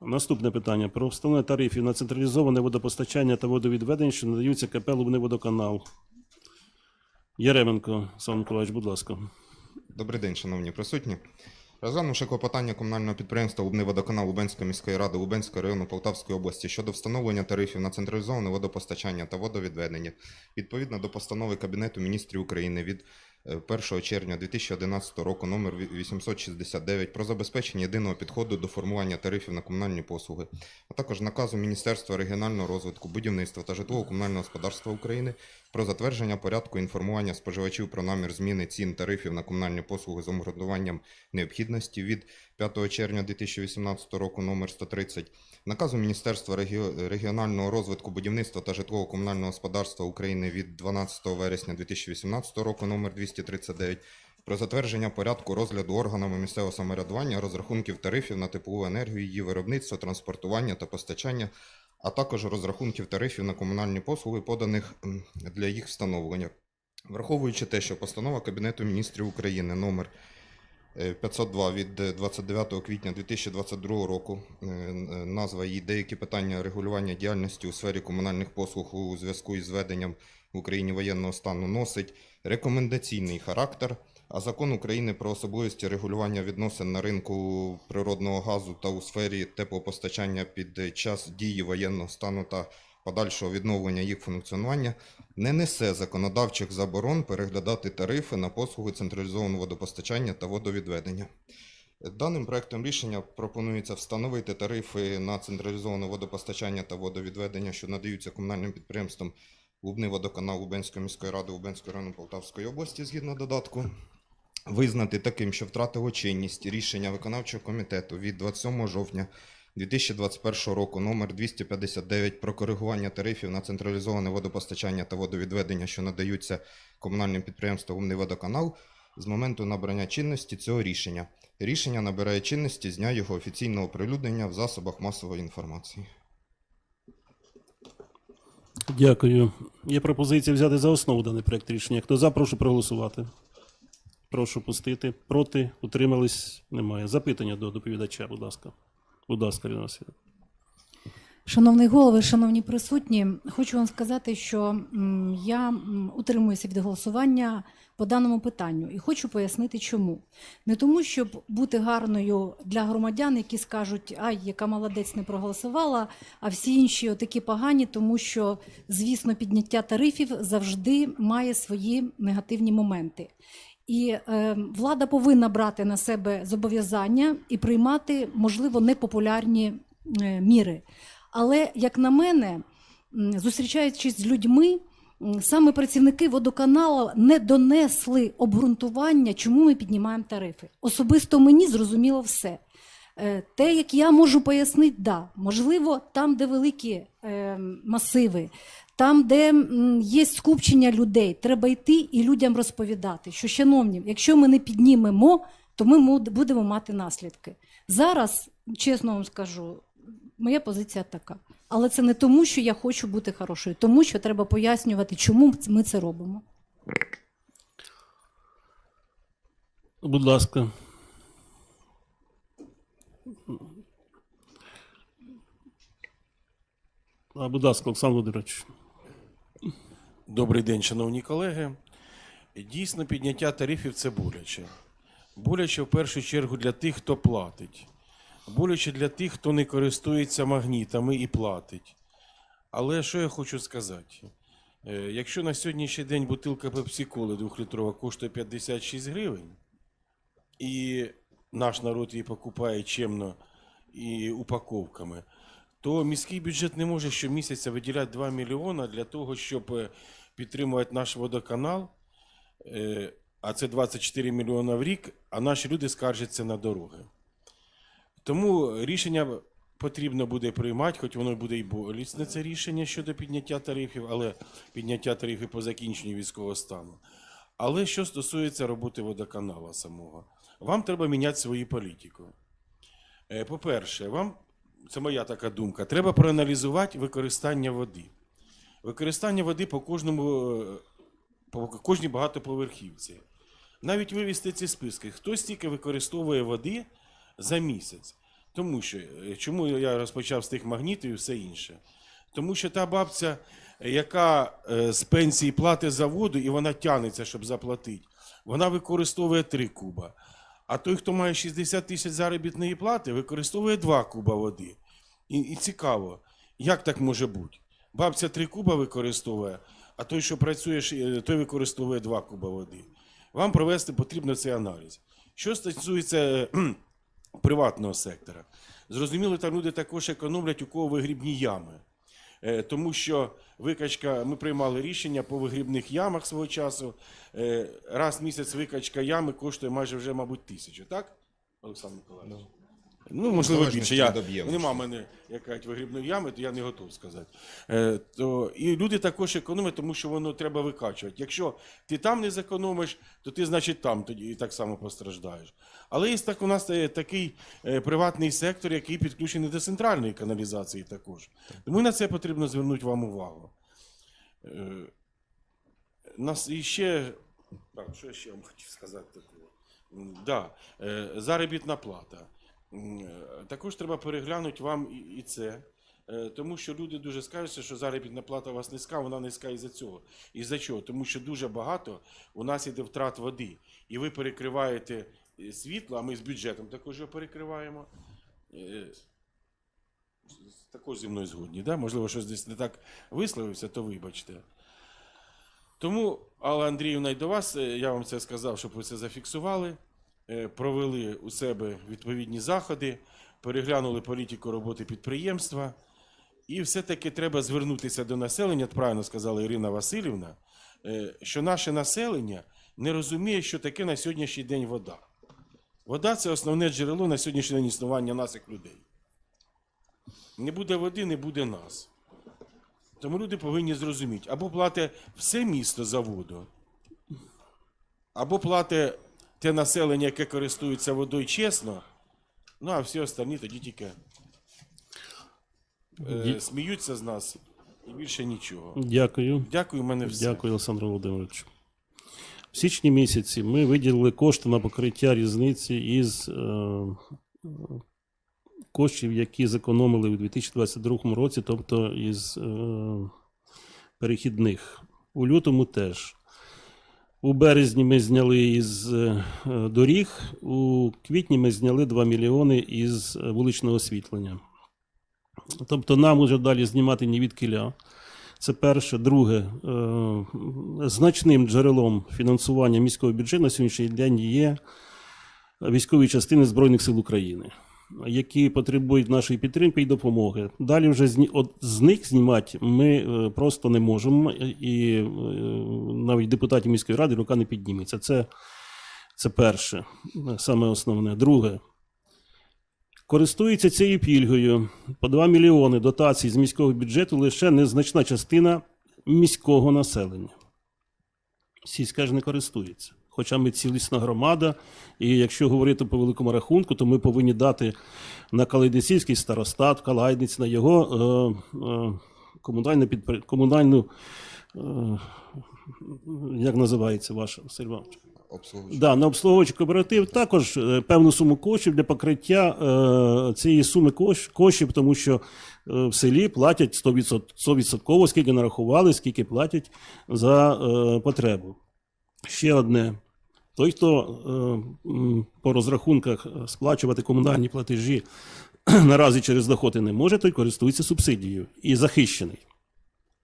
Наступне питання про встановлення тарифів на централізоване водопостачання та водовідведення, що надаються КП «Лубниводоканал». Яременко, Олександр Миколаївич, будь ласка. Добрий день, шановні присутні. Розглянувши клопотання комунального підприємства Лубниводоканал Лубенської міської ради Лубенського району Полтавської області щодо встановлення тарифів на централізоване водопостачання та водовідведення, відповідно до постанови Кабінету міністрів України від 1 червня 2011 року номер 869 про забезпечення єдиного підходу до формування тарифів на комунальні послуги, а також наказу Міністерства регіонального розвитку, будівництва та житлово-комунального господарства України про затвердження порядку інформування споживачів про намір зміни цін тарифів на комунальні послуги з обґрунтуванням необхідності від 5 червня 2018 року номер 130, наказу Міністерства регіонального розвитку будівництва та житлово-комунального господарства України від 12 вересня 2018 року номер 239 про затвердження порядку розгляду органами місцевого самоврядування розрахунків тарифів на теплову енергію, її виробництво, транспортування та постачання, а також розрахунків тарифів на комунальні послуги, поданих для їх встановлення. Враховуючи те, що постанова Кабінету міністрів України номер 502 від е, 29 квітня 2022 року, е, назва її деякі питання регулювання діяльності у сфері комунальних послуг у зв'язку із введенням в Україні воєнного стану носить рекомендаційний характер, а закон України про особливості регулювання відносин на ринку природного газу та у сфері теплопостачання під час дії воєнного стану та подальшого відновлення їх функціонування не несе законодавчих заборон переглядати тарифи на послуги централізованого водопостачання та водовідведення. Даним проектом рішення пропонується встановити тарифи на централізоване водопостачання та водовідведення, що надаються комунальним підприємствам Лубний водоканал Лубенської міської ради Лубенського району Полтавської області згідно додатку. Визнати таким, що втратило чинність рішення виконавчого комітету від 27 жовтня 2021 року номер 259 про коригування тарифів на централізоване водопостачання та водовідведення, що надаються комунальним підприємствам «Умний водоканал» з моменту набрання чинності цього рішення. Рішення набирає чинності з дня його офіційного оприлюднення в засобах масової інформації. Дякую. Є пропозиція взяти за основу даний проект рішення. Хто за, прошу проголосувати. Прошу пустити. Проти, утримались, немає. Запитання до доповідача, будь ласка. Будь ласка, Ірина Васильівна. Шановний голови, шановні присутні, хочу вам сказати, що я утримуюся від голосування по даному питанню і хочу пояснити, чому. Не тому, щоб бути гарною для громадян, які скажуть, ай, яка молодець не проголосувала, а всі інші отакі погані, тому що, звісно, підняття тарифів завжди має свої негативні моменти. І е, влада повинна брати на себе зобов'язання і приймати, можливо, непопулярні е, міри. Але, як на мене, зустрічаючись з людьми, саме працівники водоканалу не донесли обґрунтування, чому ми піднімаємо тарифи. Особисто мені зрозуміло все. Е, Те, як я можу пояснити, да, можливо, там, де великі е, масиви, там, де є скупчення людей, треба йти і людям розповідати, що, шановні, якщо ми не піднімемо, то ми будемо мати наслідки. Зараз, чесно вам скажу, моя позиція така. Але це не тому, що я хочу бути хорошою, тому що треба пояснювати, чому ми це робимо. Будь ласка. Будь ласка, Олександр Володимирович. Добрий день, шановні колеги. Дійсно, підняття тарифів це боляче. Боляче в першу чергу для тих, хто платить. Боляче для тих, хто не користується магнітами і платить. Але що я хочу сказати? Е, Якщо на сьогоднішній день бутилка пепсі-коли двохлітрова коштує 56 гривень, і наш народ її покупає чемно і упаковками, то міський бюджет не може щомісяця виділяти 2 мільйона для того, щоб е, підтримувати наш водоканал, Е, а це 24 мільйона в рік, а наші люди скаржаться на дороги. Тому рішення потрібно буде приймати, хоч воно буде і болісне це рішення щодо підняття тарифів, але підняття тарифів по закінченню військового стану. Але що стосується роботи водоканала самого, вам треба міняти свою політику. Е, По-перше, вам, це моя така думка, треба проаналізувати використання води. Використання води по кожному, е, по кожній багатоповерхівці. Навіть вивести ці списки, хто стільки використовує води за місяць. Тому що е, чому я розпочав з тих магнітів і все інше? Тому що та бабця, яка е, з пенсії платить за воду, і вона тягнеться, щоб заплатити, вона використовує 3 куба. А той, хто має 60 тисяч заробітної плати, використовує 2 куба води. І, і цікаво, як так може бути? Бабця 3 куба використовує, а той, що працює, е, той використовує 2 куба води. Вам провести потрібно цей аналіз. Що стосується приватного сектора, зрозуміло, там люди також економлять, у кого вигрібні ями. Е, Тому що викачка, ми приймали рішення по вигрібних ямах свого часу. Е, Раз в місяць викачка ями коштує майже вже, мабуть, тисячу, так, Олександр Миколаївич? Ну, можливо, більше. Я, нема в мене якась вигрібної ями, то я не готов сказати. Е, то, і люди також економять, тому що воно треба викачувати. Якщо ти там не зекономиш, то ти, значить, там тоді і так само постраждаєш. Але є так у нас е, такий е, приватний сектор, який підключений до центральної каналізації також. Тому на це потрібно звернути вам увагу. Е, нас іще. Так, що я ще вам хотів сказати такого? Да, е, заробітна плата. Е, Також треба переглянути вам і, і це. Е, Тому що люди дуже скажуться, що заробітна плата у вас низька, вона низька із-за цього. Із-за чого? Тому що дуже багато у нас іде втрат води. І ви перекриваєте е, світло, а ми з бюджетом також його перекриваємо. Також зі мною згодні. Да? Можливо, щось десь не так висловився, то вибачте. Тому, Алла Андріївна, й до вас, я вам це сказав, щоб ви це зафіксували, провели у себе відповідні заходи, переглянули політику роботи підприємства. І все-таки треба звернутися до населення, правильно сказала Ірина Васильівна, е, що наше населення не розуміє, що таке на сьогоднішній день вода. Вода це основне джерело на сьогоднішній день існування нас як людей. Не буде води, не буде нас. Тому люди повинні зрозуміти, або платить все місто за воду, або платить те населення, яке користується водою чесно, ну а всі останні тоді тільки е, сміються з нас і більше нічого. Дякую. Дякую, в мене все. Дякую, Олександр Володимирович. В січні місяці ми виділили кошти на покриття різниці із е, коштів, які зекономили у 2022 році, тобто із е, перехідних. У лютому теж. У березні ми зняли із е, доріг, у квітні ми зняли 2 мільйони із е, вуличного освітлення. Тобто нам уже далі знімати ні від кіля. Це перше. Друге, е, значним джерелом фінансування міського бюджету на сьогоднішній день є військові частини Збройних сил України, які потребують нашої підтримки і допомоги. Далі вже з, от з них знімати ми е, просто не можемо, і е, навіть депутатів міської ради рука не підніметься. Це, це перше, саме основне. Друге. Користується цією пільгою по 2 мільйони дотацій з міського бюджету лише незначна частина міського населення. Сільська ж не користується. Хоча ми цілісна громада, і якщо говорити по великому рахунку, то ми повинні дати на Калайдисівський старостат, Калайниць, на його е, е, комунальне підпри... комунальну, е, як називається ваша Василь Іванович? Да, на обслуговуючий кооператив також е, певну суму коштів для покриття е, цієї суми кош- коштів, тому що е, в селі платять 100%, 100%, скільки нарахували, скільки платять за е, потребу. Ще одне. Той, хто е, по розрахунках е, сплачувати комунальні платежі наразі через доходи не може, той користується субсидією і захищений.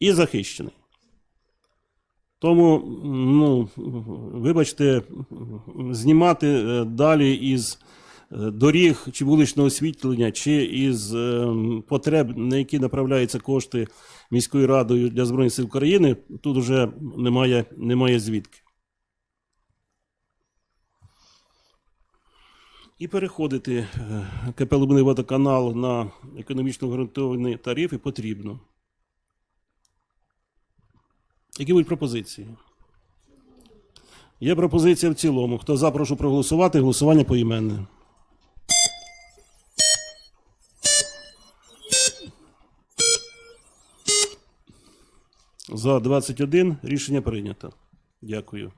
І захищений. Тому, ну, вибачте, знімати е, далі із доріг чи вуличного освітлення, чи із потреб, на які направляються кошти міською радою для Збройних сил України, тут вже немає, немає звідки. І переходити е, КП «Лубний водоканал на економічно гарантовані тарифи потрібно. Які будуть пропозиції? Є пропозиція в цілому. Хто за, прошу проголосувати. Голосування поіменне. За 21 рішення прийнято. Дякую.